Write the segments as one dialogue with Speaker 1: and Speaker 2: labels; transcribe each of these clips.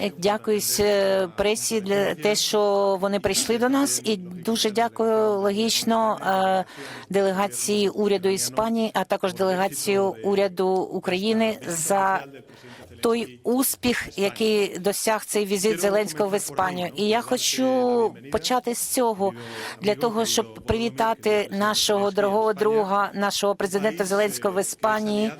Speaker 1: Е, Дякую е, пресі для те, що вони прийшли до нас, і дуже дякую логічно е, делегації уряду Іспанії, а також делегацію уряду України за той успіх, який досяг цей візит Зеленського в Іспанію. І я хочу почати з цього для того, щоб привітати нашого дорогого друга, нашого президента Зеленського в Іспанії.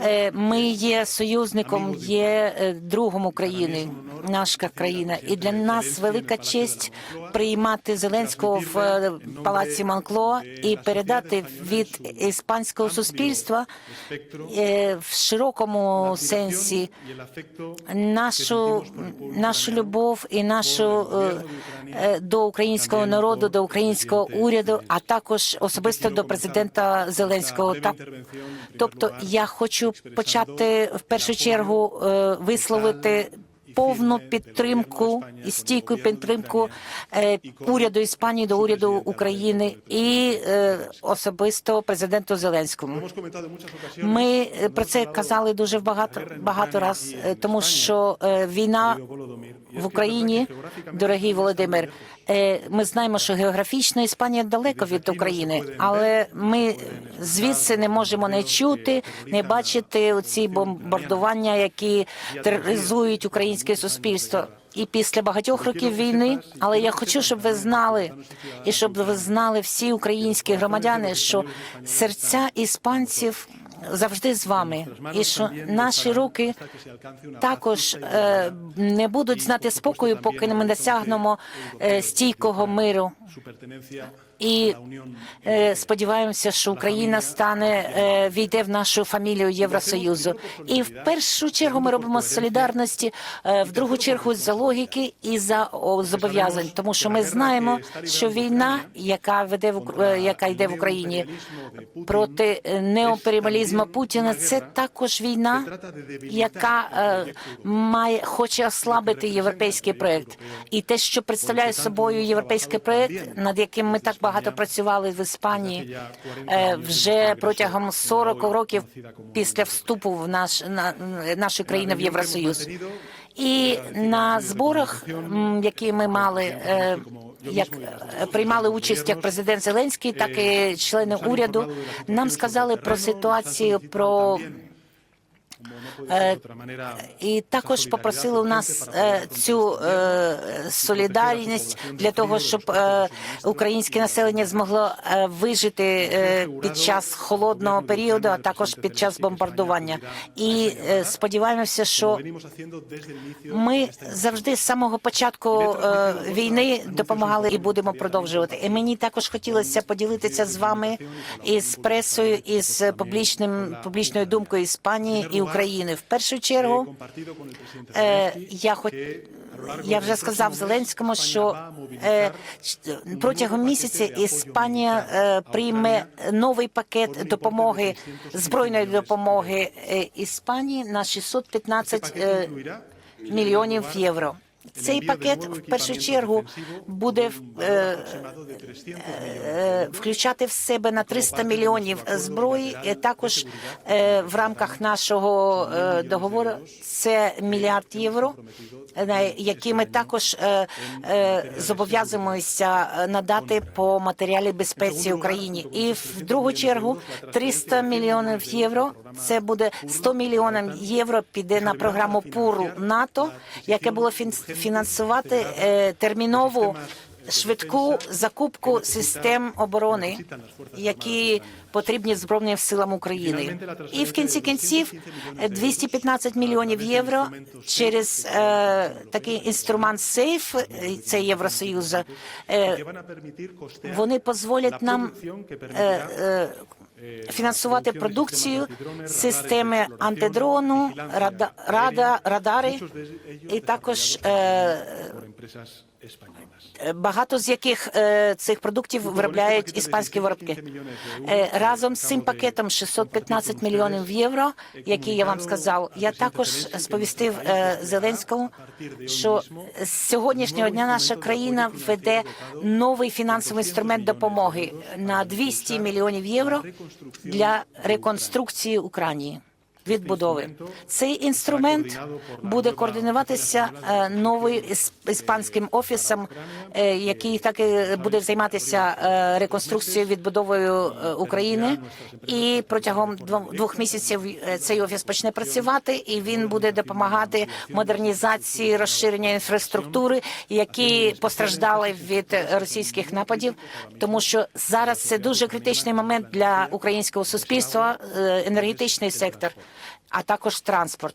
Speaker 1: Е, Ми є союзником, є е, другом України, наша країна, і для нас велика честь приймати Зеленського в е, палаці Монклоа і передати від іспанського суспільства в широкому сенсі нашу нашу любов і нашу до українського народу, до українського уряду, а також особисто до президента Зеленського. Так, тобто я хочу почати в першу чергу е, висловити. Повну підтримку і стійку підтримку е, уряду Іспанії до уряду України і е, особисто президенту Зеленському. Ми е, про це казали дуже багато багато раз, тому що війна в Україні, дорогий Володимир. Ми знаємо, що географічно Іспанія далеко від України, але ми звідси не можемо не чути, не бачити оці бомбардування, які тероризують українське суспільство. І після багатьох років війни, але я хочу, щоб ви знали, і щоб ви знали всі українські громадяни, що серця іспанців завжди з вами, і що наші руки також е, не будуть знати спокою, поки ми досягнемо е, стійкого миру. І е, сподіваємося, що Україна стане е, війде в нашу фамілію Євросоюзу. І в першу чергу ми робимо з солідарності, е, в другу чергу за логіки і за зобов'язань, тому що ми знаємо, що війна, яка веде в яка йде в Україні проти неоперемалізму Путіна, це також війна, яка має хоче ослабити європейський проект. І те, що представляє собою європейський проект, над яким ми так багато працювали в Іспанії е, вже протягом 40 років після вступу в наш на нашої країни в Євросоюз. І на зборах, які ми мали. е, Як е, приймали участь як президент Зеленський, так і члени уряду, нам сказали про ситуацію про і також попросили у нас е, цю е, солідарність для того, щоб е, українське населення змогло е, вижити е, під час холодного періоду, а також під час бомбардування. І е, сподіваємося, що ми завжди з самого початку е, війни допомагали і будемо продовжувати. І мені також хотілося поділитися з вами із пресою, із публічним публічною думкою Іспанії і України. В першу чергу е, я хоч я вже сказав Зеленському, що е, протягом місяця Іспанія е, прийме новий пакет допомоги збройної допомоги Іспанії на 615 е, мільйонів євро. Цей пакет в першу чергу буде е, е, включати в себе на 300 мільйонів зброї. Також е, в рамках нашого е, договору це мільярд євро, е, які ми також е, е, зобов'язуємося надати по матеріалі безпеці Україні. І в другу чергу 300 мільйонів євро. Це буде 100 мільйонів євро. Піде на програму ПУРу НАТО, яке було фін- фінансувати е, термінову швидку закупку систем оборони, які потрібні збройним силам України. І в кінці кінців е, 215 мільйонів євро через е, такий інструмент сейф, е, це Євросоюз. Е, вони дозволять нам е, е, фінансувати продукцію системи антидрону, рада, рада, радари, і також е, багато з яких е, цих продуктів виробляють іспанські виробки. Е, разом з цим пакетом 615 мільйонів євро, який я вам сказав, я також сповістив е, Зеленському, що з сьогоднішнього дня наша країна веде новий фінансовий інструмент допомоги на 200 мільйонів євро для реконструкції України. Відбудови. Цей інструмент буде координуватися е, новим іс- іспанським офісом, е, який так і буде займатися е, реконструкцією відбудовою України. І протягом двох місяців цей офіс почне працювати, і він буде допомагати модернізації розширення інфраструктури, які постраждали від російських нападів, тому що зараз це дуже критичний момент для українського суспільства, енергетичний сектор, а також транспорт.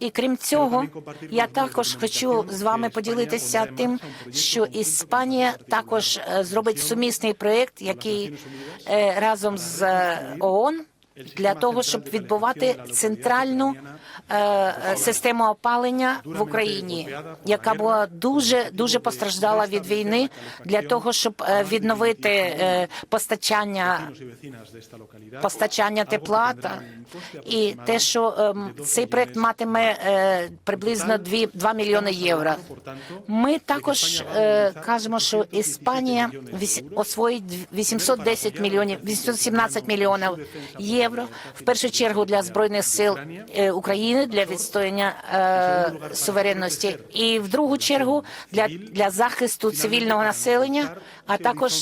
Speaker 1: І крім цього, я також хочу з вами поділитися тим, що Іспанія також е, зробить сумісний проєкт, який е, разом з е, ООН для того, щоб відбувати центральну е, е, систему опалення в Україні, яка була дуже дуже постраждала від війни, для того, щоб е, відновити е, постачання постачання тепла та і те, що ем, цей проект матиме е, приблизно 2, 2 мільйони євро. Ми також е, кажемо, що Іспанія освоїть 810 мільйонів, 817 мільйонів євро в першу чергу для збройних сил е, України для відстояння е, суверенності, і в другу чергу для, для захисту цивільного населення, а також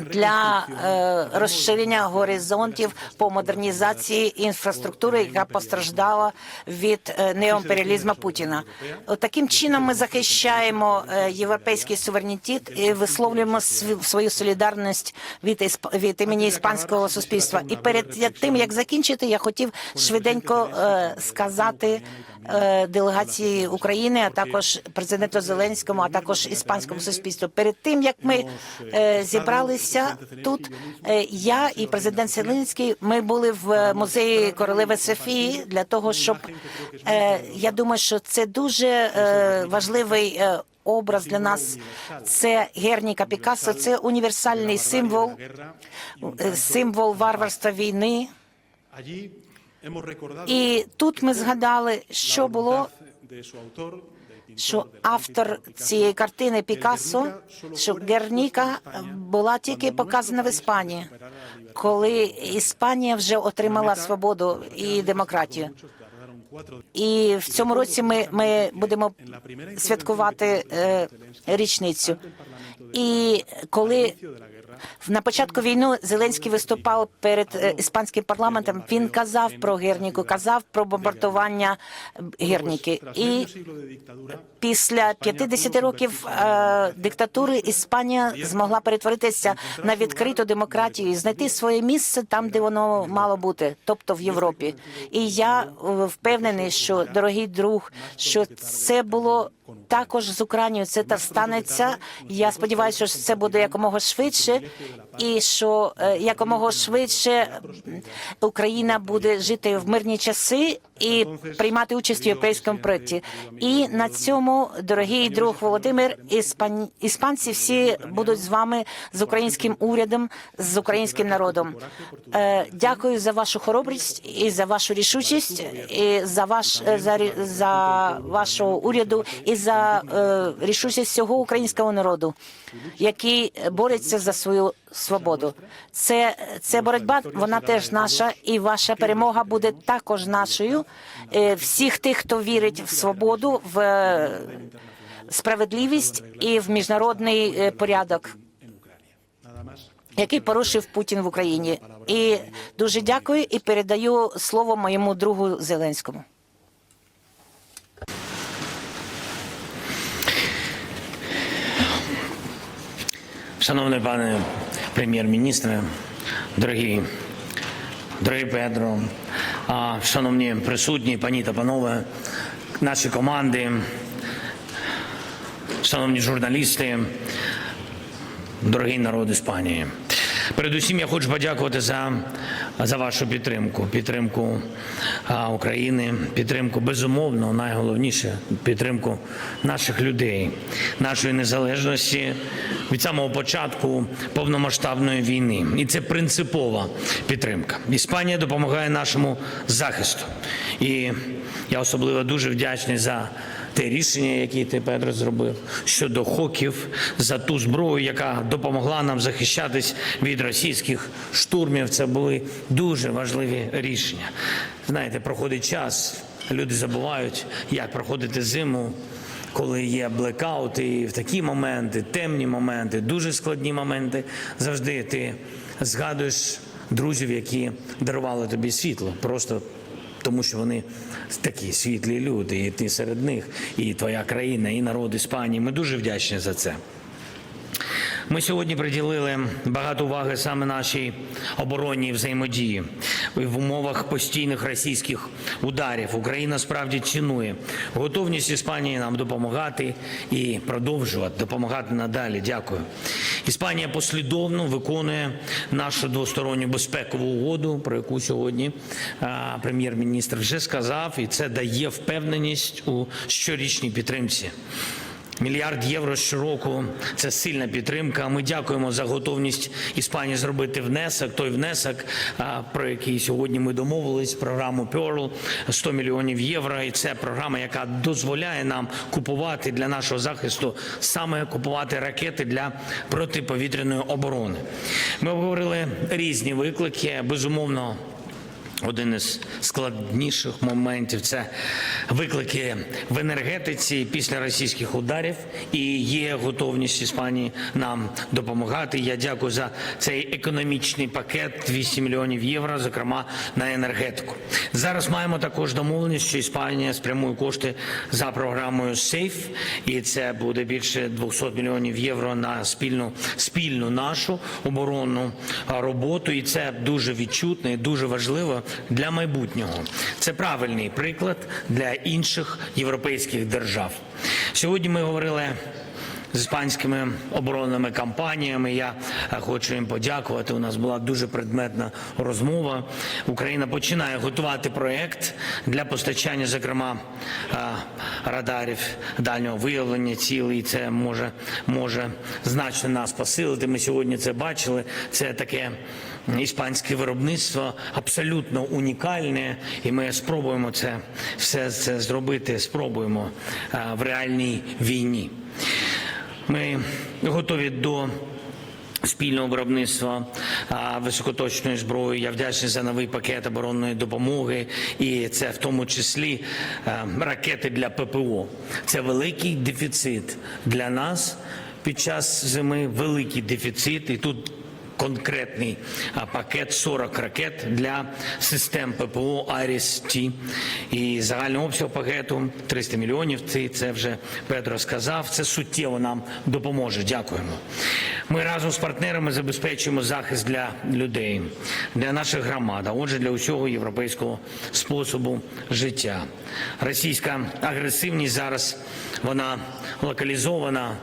Speaker 1: для е, розширення горизонтів по модернізації інфраструктури, яка постраждала від е, неоімперіалізму Путіна. Таким чином ми захищаємо е, європейський суверенітет і висловлюємо св- свою солідарність від від імені іспанського суспільства. І перед тим як закінчити, я хотів швиденько сказати делегації України, а також президенту Зеленському, а також іспанському суспільству. Перед тим як ми е, зібралися тут, е, я і президент Зеленський, ми були в музеї королеви Софії для того, щоб е, я думаю, що це дуже е, важливий. е, Образ для нас це Герніка Пікассо, це універсальний символ, е, символ варварства війни. І тут ми згадали, що було, що автор цієї картини Пікассо, що Герніка була тільки показана в Іспанії, коли Іспанія вже отримала свободу і демократію. І в цьому році ми, ми будемо святкувати е, річницю. І коли на початку війни Зеленський виступав перед е, іспанським парламентом, він казав про Герніку, казав про бомбардування Герніки. І після 50 років е, диктатури Іспанія змогла перетворитися на відкриту демократію і знайти своє місце там, де воно мало бути, тобто в Європі. І я е, впевнений, що дорогий друг, що це було також з Україною. Це та станеться. Я сподіваюся, що це буде якомога швидше, і що е, якомога швидше Україна буде жити в мирні часи і приймати участь в європейському проєкті. І на цьому, дорогий друг Володимир, іспан... іспанці всі будуть з вами з українським урядом, з українським народом. Е, Дякую за вашу хоробрість і за вашу рішучість, і за ваш за, за вашого уряду і за е, рішучість всього українського народу, який бореться за свою свободу. Це, це боротьба, вона теж наша, і ваша перемога буде також нашою. Е, Всіх тих, хто вірить в свободу, в е, справедливість і в міжнародний е, порядок. Який порушив Путін в Україні, і дуже дякую і передаю слово моєму другу Зеленському.
Speaker 2: Шановний пане прем'єр-міністре, дорогі, дорогі Петро, шановні присутні, пані та панове, наші команди, шановні журналісти, дорогий народ Іспанії. Передусім я хочу подякувати за, за вашу підтримку, підтримку України, підтримку безумовно, найголовніше підтримку наших людей, нашої незалежності від самого початку повномасштабної війни. І це принципова підтримка. Іспанія допомагає нашому захисту. І я особливо дуже вдячний за те рішення, яке ти Петро зробив щодо хоків за ту зброю, яка допомогла нам захищатись від російських штурмів. Це були дуже важливі рішення. знаєте, проходить час, люди забувають, як проходити зиму, коли є блекаути, і в такі моменти, темні моменти, дуже складні моменти. Завжди ти згадуєш друзів, які дарували тобі світло. Просто тому що вони такі світлі люди, і ти серед них, і твоя країна, і народ Іспанії. Ми дуже вдячні за це. Ми сьогодні приділили багато уваги саме нашій оборонній взаємодії в умовах постійних російських ударів. Україна справді цінує готовність Іспанії нам допомагати і продовжувати допомагати надалі. Дякую. Іспанія послідовно виконує нашу двосторонню безпекову угоду, про яку сьогодні прем'єр-міністр вже сказав, і це дає впевненість у щорічній підтримці. Мільярд євро щороку це сильна підтримка. Ми дякуємо за готовність Іспанії зробити внесок. Той внесок, про який сьогодні ми домовились, програму Pearl, 100 мільйонів євро. І це програма, яка дозволяє нам купувати для нашого захисту саме купувати ракети для протиповітряної оборони. Ми обговорили різні виклики. Безумовно, один із складніших моментів це виклики в енергетиці після російських ударів, і є готовність Іспанії нам допомагати. Я дякую за цей економічний пакет 200 мільйонів євро, зокрема на енергетику. Зараз маємо також домовленість, що Іспанія спрямує кошти за програмою SAFE, і це буде більше 200 мільйонів євро на спільну спільну нашу оборонну роботу. І це дуже відчутно і дуже важливо для майбутнього. Це правильний приклад для інших європейських держав. Сьогодні ми говорили з іспанськими оборонними компаніями. Я е, хочу їм подякувати. У нас була дуже предметна розмова. Україна починає готувати проект для постачання, зокрема, е, радарів дальнього виявлення цілей. І Це може, може значно нас посилити. Ми сьогодні це бачили. Це таке. Іспанське виробництво абсолютно унікальне, і ми спробуємо це все це зробити. Спробуємо в реальній війні. Ми готові до спільного виробництва високоточної зброї. Я вдячний за новий пакет оборонної допомоги, і це в тому числі ракети для ППО. Це великий дефіцит для нас під час зими. Великий дефіцит, і тут конкретний пакет 40 ракет для систем ППО Аріс-Т. І загальний обсяг пакету 300 мільйонів. Це, це вже Петро сказав. Це суттєво нам допоможе. Дякуємо. Ми разом з партнерами забезпечуємо захист для людей, для наших громад, а отже, для усього європейського способу життя. Російська агресивність зараз вона локалізована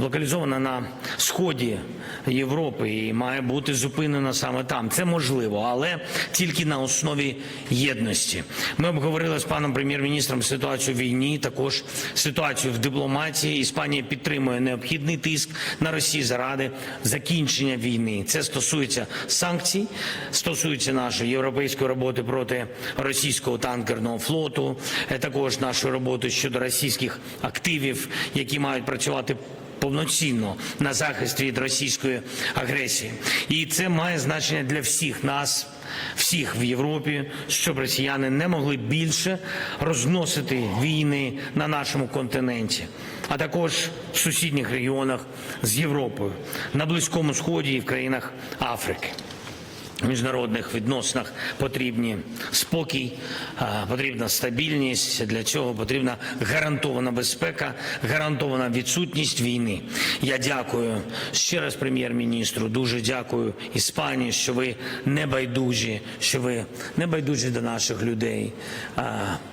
Speaker 2: локалізована на сході Європи і має бути зупинена саме там. Це можливо, але тільки на основі єдності. Ми обговорили з паном прем'єр-міністром ситуацію в війні, також ситуацію в дипломатії. Іспанія підтримує необхідний тиск на Росію заради закінчення війни. Це стосується санкцій, стосується нашої європейської роботи проти російського танкерного флоту, е, також нашої роботи щодо російських активів, які мають працювати повноцінно на захист від російської агресії, і це має значення для всіх нас, всіх в Європі, щоб росіяни не могли більше розносити війни на нашому континенті, а також в сусідніх регіонах з Європою на близькому сході і в країнах Африки. Міжнародних відносинах потрібні спокій, потрібна стабільність. Для цього потрібна гарантована безпека, гарантована відсутність війни. Я дякую ще раз прем'єр-міністру. Дуже дякую Іспанії, що ви не байдужі, що ви не байдужі до наших людей,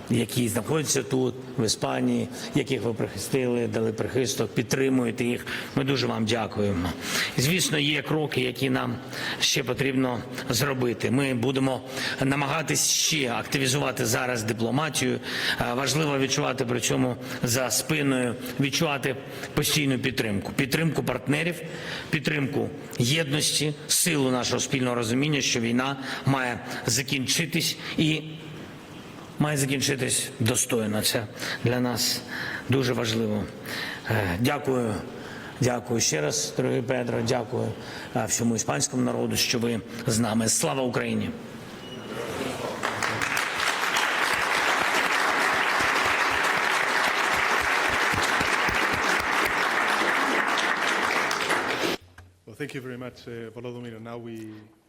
Speaker 2: які знаходяться тут, в Іспанії, яких ви прихистили, дали прихисток, підтримуєте їх. Ми дуже вам дякуємо. Звісно, є кроки, які нам ще потрібно зробити. Ми будемо намагатись ще активізувати зараз дипломатію. Е, Важливо відчувати при цьому за спиною, відчувати постійну підтримку, підтримку партнерів, підтримку єдності, силу нашого спільного розуміння, що війна має закінчитись і має закінчитись достойно. Це для нас дуже важливо. Е, Дякую. Дякую ще раз, дорогий Педро. Дякую всьому іспанському народу, що ви з нами. Слава Україні!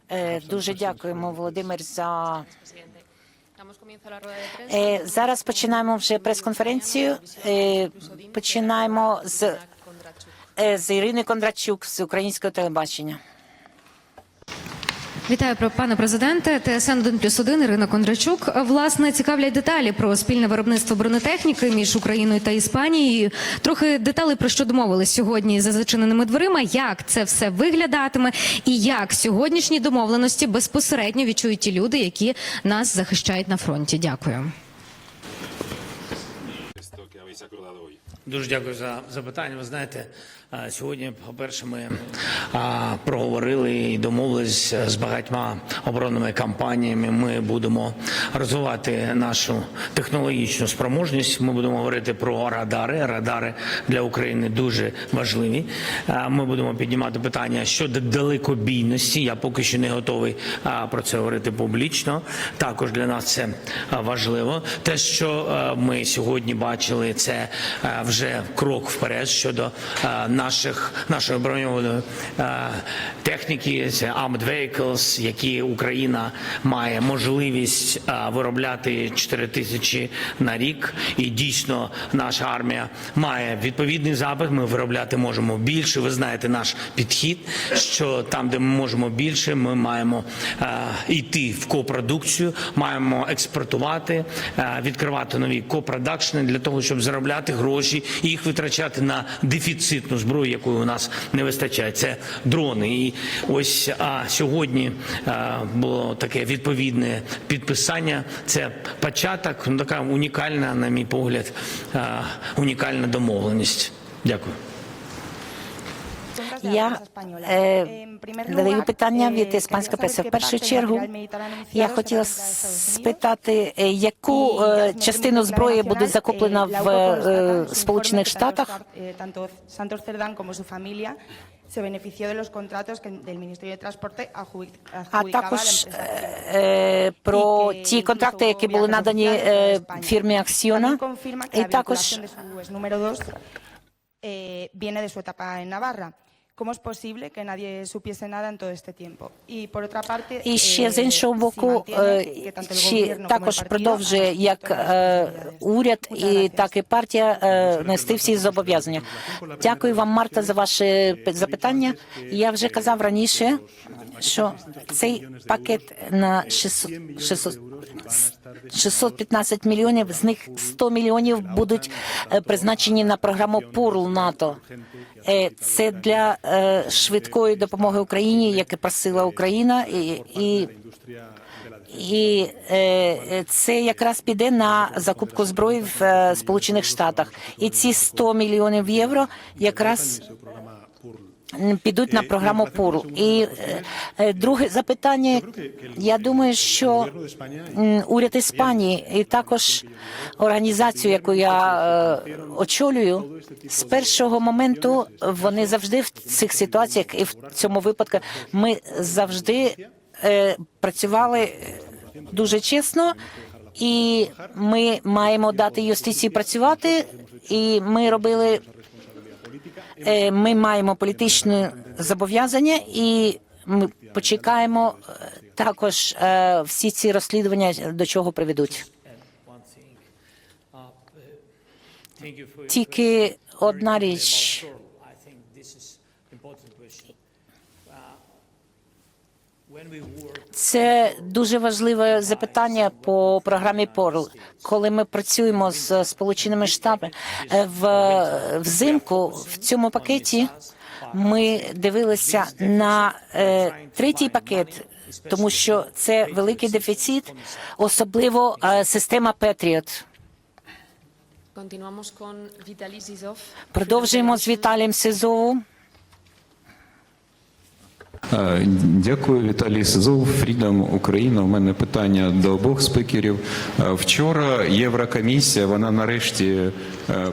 Speaker 1: Е, дуже дякуємо, Володимир, за е, зараз. Починаємо вже прес-конференцію. Е, починаємо з з Ірини Кондрачук з українського телебачення.
Speaker 3: Вітаю про пане президенте. ТСН 1 плюс 1, Ірина Кондрачук. Власне цікавлять деталі про спільне виробництво бронетехніки між Україною та Іспанією. Трохи деталей про що домовились сьогодні за зачиненими дверима. Як це все виглядатиме, і як сьогоднішні домовленості безпосередньо відчують ті люди, які нас захищають на фронті. Дякую.
Speaker 2: Дуже дякую за запитання. Ви знаєте, сьогодні, по-перше, ми проговорили і домовились з багатьма оборонними компаніями. Ми будемо розвивати нашу технологічну спроможність. Ми будемо говорити про радари. Радари для України дуже важливі. Ми будемо піднімати питання щодо далекобійності. Я поки що не готовий про це говорити публічно. Також для нас це важливо. Те, що ми сьогодні бачили, це вже крок вперед щодо наших нашої броньованої а, техніки. Це armored vehicles, які Україна має можливість а, виробляти 4 тисячі на рік. І дійсно наша армія має відповідний запит. Ми виробляти можемо більше. Ви знаєте наш підхід, що там, де ми можемо більше, ми маємо йти в копродукцію, маємо експортувати, відкривати нові копродакшни для того, щоб заробляти гроші і їх витрачати на дефіцитну зброю, якої у нас не вистачає. Це дрони. І ось а, сьогодні а, було таке відповідне підписання. Це початок, ну, така унікальна, на мій погляд, а, унікальна домовленість. Дякую.
Speaker 1: Я е, задаю питання від іспанської преси. В першу чергу я хотіла спитати, е, яку е, частину зброї буде закуплена в е, Сполучених Штатах.
Speaker 4: Se benefició de los contratos que del Ministerio de Transporte adjudic-
Speaker 1: А
Speaker 4: adjudicaba a la
Speaker 1: також е, про ті контракти, які були надані е, фірмі Аксіона, і також
Speaker 4: vinculación de su ex número 2 eh, viene de su etapa en Navarra. ¿Cómo es posible que nadie supiese nada en todo este tiempo? Y por otra parte,
Speaker 1: І ще з іншого боку, ще також продовжує як уряд і так і партія нести всі зобов'язання. Дякую вам, Марта, за ваше п- запитання. Я вже казав раніше, що цей пакет на 600, 600 615 мільйонів, з них 100 мільйонів будуть призначені на програму ПУРЛ НАТО. Е, Це для е, швидкої допомоги Україні, яке просила Україна, і, і і е, це якраз піде на закупку зброї в Сполучених Штатах. І ці 100 мільйонів євро якраз підуть на програму ПУРЛ. І е, е, друге запитання. Я думаю, що уряд Іспанії і також організацію, яку я е, очолюю, з першого моменту вони завжди в цих ситуаціях, і в цьому випадку ми завжди працювали дуже чесно, і ми маємо дати юстиції працювати, і ми робили. Е, Ми маємо політичне зобов'язання, і ми почекаємо е, також е, всі ці розслідування до чого приведуть. Тільки одна річ. Це дуже важливе запитання по програмі ПОРЛ. Коли ми працюємо з Сполученими Штатами е, в взимку в цьому пакеті, ми дивилися на е, третій пакет, тому що це великий дефіцит, особливо е, система Петріот. Продовжуємо з Віталієм Сизовим.
Speaker 5: Е, Дякую, Віталій Сизов, Фрідом Україна. У мене питання до обох спікерів. Е, Вчора Єврокомісія вона нарешті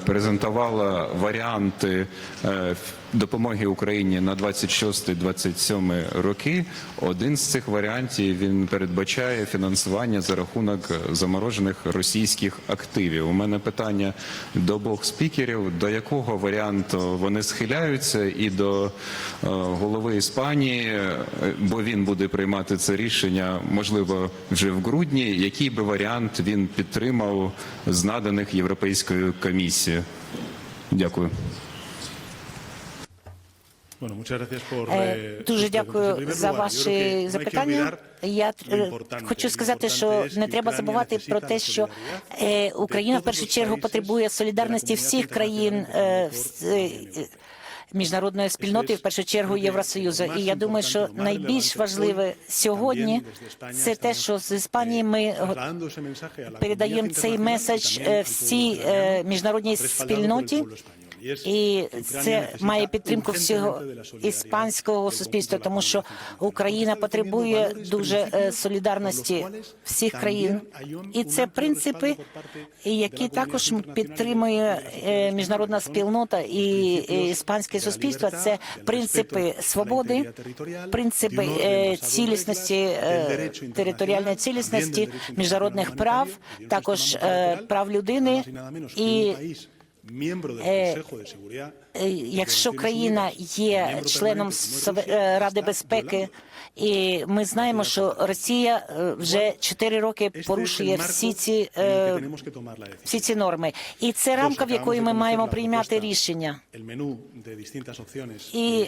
Speaker 5: презентувала варіанти е, допомоги Україні на 26-27 роки. Один з цих варіантів він передбачає фінансування за рахунок заморожених російських активів. У мене питання до обох спікерів: до якого варіанту вони схиляються, і до е, голови Іспанії, е, бо він буде приймати це рішення, можливо, вже в грудні. Який би варіант він підтримав з наданих Європейською комісією? Дякую.
Speaker 1: Е,
Speaker 6: eh,
Speaker 1: Дуже дякую за ваші запитання. Я е, хочу сказати, що не треба забувати про те, що е, Україна в першу чергу потребує солідарності всіх країн міжнародної спільноти, в першу чергу Євросоюзу. І я думаю, що найбільш важливе сьогодні це те, що з Іспанії ми передаємо цей меседж е, всій е, міжнародній спільноті. І це має підтримку всього іспанського суспільства, тому що Україна потребує дуже е, солідарності всіх країн. І це принципи, які також підтримує е, міжнародна спільнота і е, іспанське суспільство. Це принципи свободи, принципи е, цілісності, е, територіальної цілісності, міжнародних прав, також е, прав людини і
Speaker 6: е,
Speaker 1: Е, якщо країна є членом Ради безпеки, і ми знаємо, що Росія е, вже чотири роки порушує всі ці е, всі ці норми, і це рамка, в якої ми маємо приймати рішення. І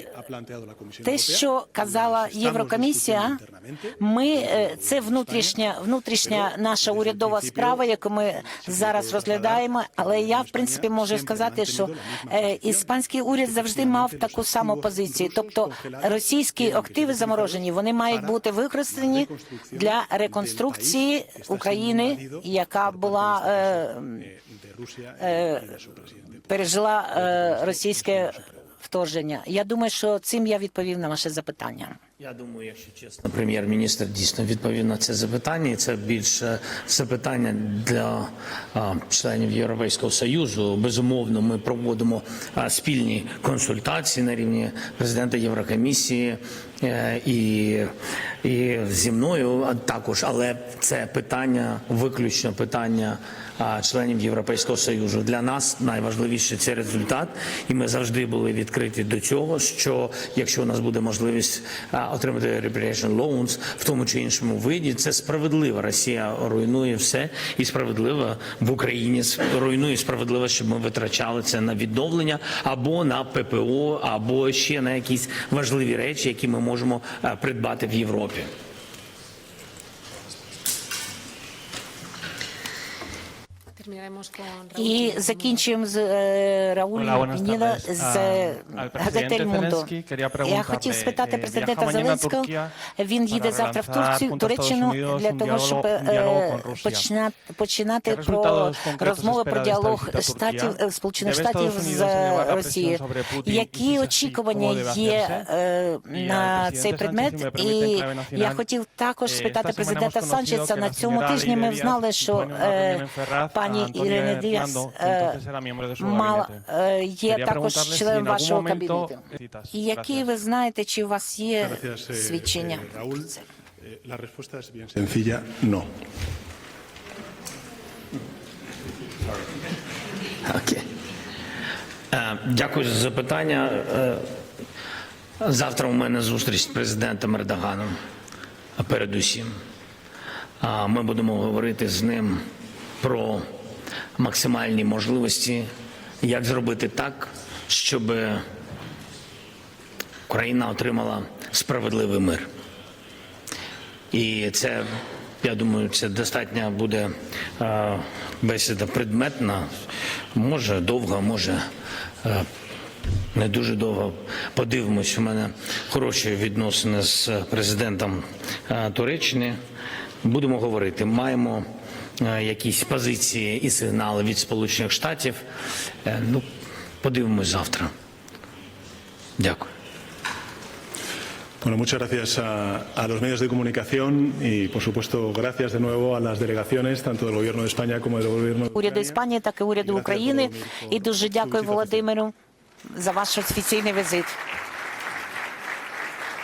Speaker 1: те, що казала Єврокомісія, ми е, це внутрішня внутрішня наша урядова справа, яку ми зараз розглядаємо. Але я в принципі можу сказати, що іспанський уряд завжди мав таку саму позицію. Тобто російські активи заморожені, вони мають бути використані для реконструкції України, яка була е, е, пережила е, російське вторження. Я думаю, що цим я відповів на ваше запитання.
Speaker 2: Я думаю, якщо чесно, прем'єр-міністр дійсно відповів на це запитання. І це більше запитання для а, членів Європейського союзу. Безумовно, ми проводимо а, спільні консультації на рівні президента Єврокомісії і, і зі мною також. Але це питання виключно питання членів Європейського союзу. Для нас найважливіше це результат, і ми завжди були відкриті до цього. Що якщо у нас буде можливість отримати reparation loans в тому чи іншому виді, це справедливо. Росія руйнує все, і справедливо в Україні руйнує справедливо, щоб ми витрачали це на відновлення або на ППО, або ще на якісь важливі речі, які ми можемо придбати в Європі.
Speaker 1: І закінчуємо з е,
Speaker 7: buenas
Speaker 1: Пініда з
Speaker 7: Ah,
Speaker 1: е, газети «Ель Мундо». Я хотів спитати
Speaker 7: eh,
Speaker 1: президента Зеленського.
Speaker 7: Turquía
Speaker 1: Він їде
Speaker 7: para
Speaker 1: завтра в Турцію, Туреччину для
Speaker 7: un
Speaker 1: того,
Speaker 7: diálogo-
Speaker 1: щоб е, починати
Speaker 7: ¿Qué
Speaker 1: про
Speaker 7: resultados concretos
Speaker 1: розмови про
Speaker 7: espera de esta
Speaker 1: діалог
Speaker 7: visita a
Speaker 1: штатів
Speaker 7: Turquía?
Speaker 1: е, Сполучених
Speaker 7: Debe
Speaker 1: Штатів
Speaker 7: Estados
Speaker 1: з
Speaker 7: Unidos elevar la
Speaker 1: Росією.
Speaker 7: presión sobre Putin? Y si
Speaker 1: Які очікування
Speaker 7: ¿cómo debe
Speaker 1: є е, на цей предмет? І я хотів також
Speaker 7: eh,
Speaker 1: спитати президента Санчеса. На цьому тижні ми знали, що
Speaker 7: pone
Speaker 1: е, пані
Speaker 7: Antonio
Speaker 1: Ірина Діас е, мала е, є також
Speaker 7: preguntarle si
Speaker 1: член вашого кабінету. І які ви знаєте, чи у вас є
Speaker 6: eh,
Speaker 1: свідчення?
Speaker 6: Eh, La respuesta es bien sencilla, no.
Speaker 2: Е, Дякую за запитання. Е, Завтра у мене зустріч з президентом Ердоганом. Передусім. Ми будемо говорити з ним про максимальні можливості, як зробити так, щоб Україна отримала справедливий мир. І це, я думаю, це достатньо буде е, бесіда предметна, може довга, може е, не дуже довго. Подивимось, у мене хороші відносини з президентом е, Туреччини. Будемо говорити. Маємо якісь позиції і сигнали від Сполучених Штатів. Е, Ну, подивимось завтра. Дякую.
Speaker 6: Bueno, muchas gracias a, a los medios de comunicación y, por supuesto, gracias de nuevo a las delegaciones, tanto del Gobierno de España como del Gobierno de
Speaker 1: уряду. Іспанії, так і уряду України. І дуже дякую Володимиру за ваш офіційний візит.